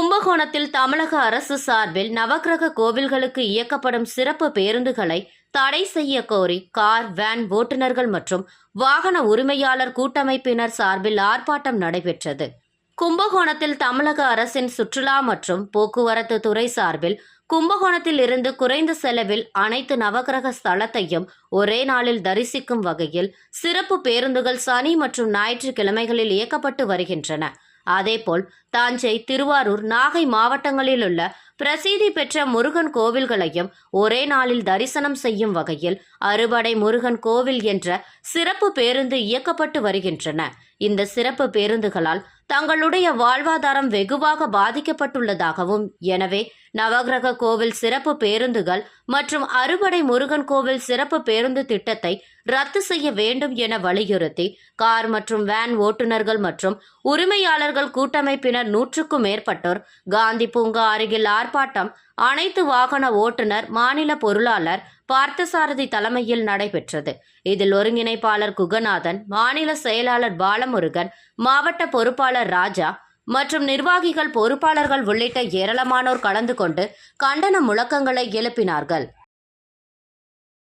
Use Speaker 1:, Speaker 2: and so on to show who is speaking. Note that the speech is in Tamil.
Speaker 1: கும்பகோணத்தில் தமிழக அரசு சார்பில் நவக்கிரக கோவில்களுக்கு இயக்கப்படும் சிறப்பு பேருந்துகளை தடை செய்ய கோரி கார் வேன் ஓட்டுநர்கள் மற்றும் வாகன உரிமையாளர் கூட்டமைப்பினர் சார்பில் ஆர்ப்பாட்டம் நடைபெற்றது. கும்பகோணத்தில் தமிழக அரசின் சுற்றுலா மற்றும் போக்குவரத்து துறை சார்பில் கும்பகோணத்தில் இருந்து குறைந்த செலவில் அனைத்து நவக்கிரக ஸ்தலத்தையும் ஒரே நாளில் தரிசிக்கும் வகையில் சிறப்பு பேருந்துகள் சனி மற்றும் ஞாயிற்றுக்கிழமைகளில் இயக்கப்பட்டு வருகின்றன. அதேபோல் தாஞ்சை திருவாரூர் நாகை மாவட்டங்களிலுள்ள பிரசித்தி பெற்ற முருகன் கோவில்களையும் ஒரே நாளில் தரிசனம் செய்யும் வகையில் அறுபடை முருகன் கோவில் என்ற சிறப்பு பேருந்து இயக்கப்பட்டு வருகின்றன. இந்த சிறப்பு பேருந்துகளால் தங்களுடைய வாழ்வாதாரம் வெகுவாக பாதிக்கப்பட்டுள்ளதாகவும் எனவே நவகிரக கோவில் சிறப்பு பேருந்துகள் மற்றும் அறுபடை முருகன் கோவில் சிறப்பு பேருந்து திட்டத்தை ரத்து செய்ய வேண்டும் என வலியுறுத்தி கார் மற்றும் வேன் ஓட்டுநர்கள் மற்றும் உரிமையாளர்கள் கூட்டமைப்பினர் நூற்றுக்கும் மேற்பட்டோர் காந்தி பூங்கா அருகில் ஆர்ப்பாட்டம் அனைத்து வாகன ஓட்டுநர் மாநில பொருளாளர் பார்த்தசாரதி தலைமையில் நடைபெற்றது. இதில் ஒருங்கிணைப்பாளர் குகநாதன் மாநில செயலாளர் பாலமுருகன் மாவட்ட பொறுப்பாளர் ராஜா மற்றும் நிர்வாகிகள் பொறுப்பாளர்கள் உள்ளிட்ட ஏராளமானோர் கலந்து கொண்டு கண்டன முழக்கங்களை எழுப்பினார்கள்.